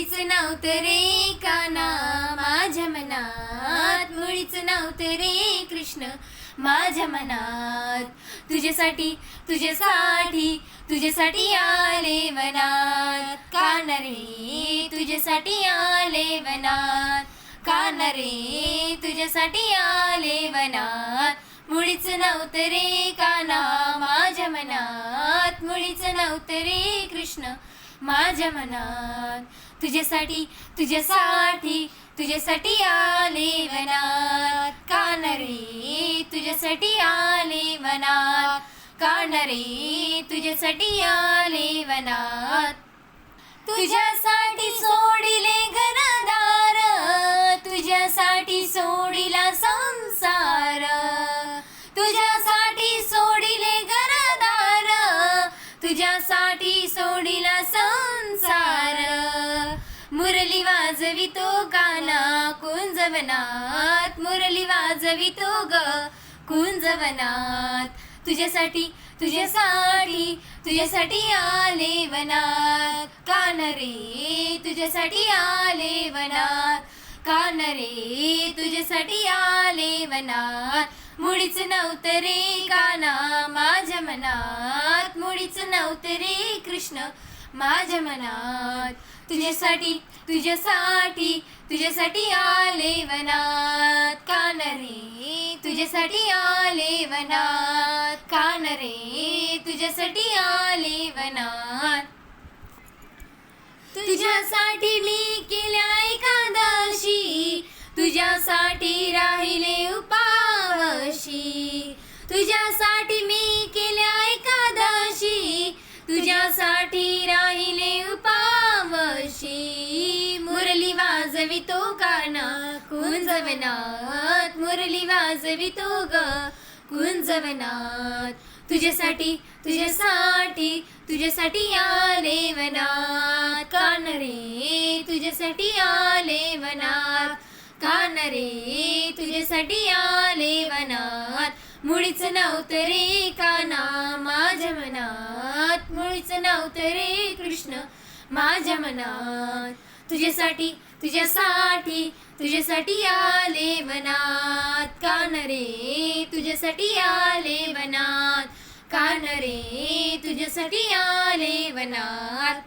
मुळीच नव्हतं रे काना माझ्या मनात मुळीच नव्हतं रे कृष्ण. माझ्या मनात तुझ्यासाठी तुझ्यासाठी तुझ्यासाठी आले वनात कान रे तुझ्यासाठी आले वनात कान रे तुझ्यासाठी आले वनात मुळीच नव्हतं रे काना माझ्या मनात मुळीच नव्हतं रे कृष्ण. माझ्या मनात तुझ्यासाठी तुझ्यासाठी तुझ्यासाठी आले मनात. कान रे तुझ्यासाठी आले मनात. कान रे तुझ्यासाठी आले वनात तुझ्यासाठी सोडिले घरदार तुझ्यासाठी सोडिला सोडिला संसार. मुरली वाजवी तो काना कुंजवनात. मुरली वाजवी तो ग कुंजवनात. तुझ्यासाठी तुझ्यासाठी तुझ्यासाठी आले वनात. कान रे तुझ्यासाठी आले वनात. कान रे तुझ्यासाठी आले वनात. मुळीच नव्हतं रे काना माझ्या नव्हते रे कृष्ण. माझ्या मनात तुझ्यासाठी तुझ्यासाठी तुझ्यासाठी आले वनात. कान रे? तुझ्यासाठी आले वनात. कान रे? तुझ्यासाठी आले वनात. तुझ्यासाठी मी केल्या एकादशी. तुझ्यासाठी राहिले उपावशी. तुझ्यासाठी वाजवितो तो काना कुंजवनात मुरली वाजवी तो ग. कुंजवनात तुझ्यासाठी तुझ्यासाठी तुझ्यासाठी आले वनात. कान रे तुझ्यासाठी आले वनात. कान रे तुझ्यासाठी आले वनात. मुळीच नवतरे रे काना माझ्या मनात. मुळीच नवतरे रे कृष्ण माझ्या मनात. तुझ्यासाठी तुझ्यासाठी तुझ्यासाठी आले वनात. कान रे? तुझ्यासाठी आले वनात. कान रे? तुझ्यासाठी आले वनात.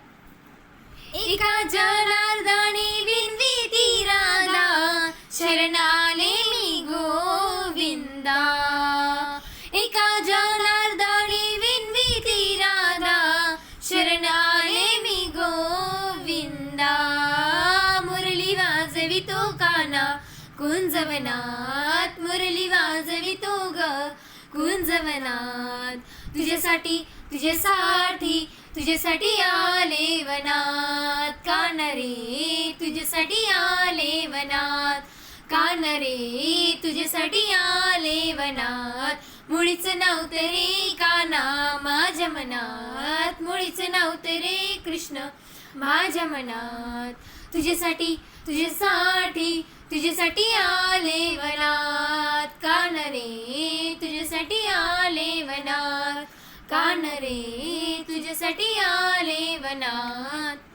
एका जनार्दनी विनवी राधा. शरणाले मी गोविंदा. एका जनार्दनी विनवी राधा. शरणाले कुंजवनात मुरली वाजवितो ग. कुंजवनात तुझ्यासाठी तुझ्यासाठी तुझ्यासाठी आले वनात. कान रे तुझ्यासाठी आले वनात. कान रे तुझ्यासाठी आले वनात. मुळीच नव्हतं रे काना माझ्या मनात. मुळीच नव्हतं रे कृष्ण माझ्या मनात. तुझ्यासाठी तुझ्यासाठी तुझ्यासाठी आले वनात कान रे तुझ्यासाठी आले वनात कान रे तुझ्यासाठी आले वनात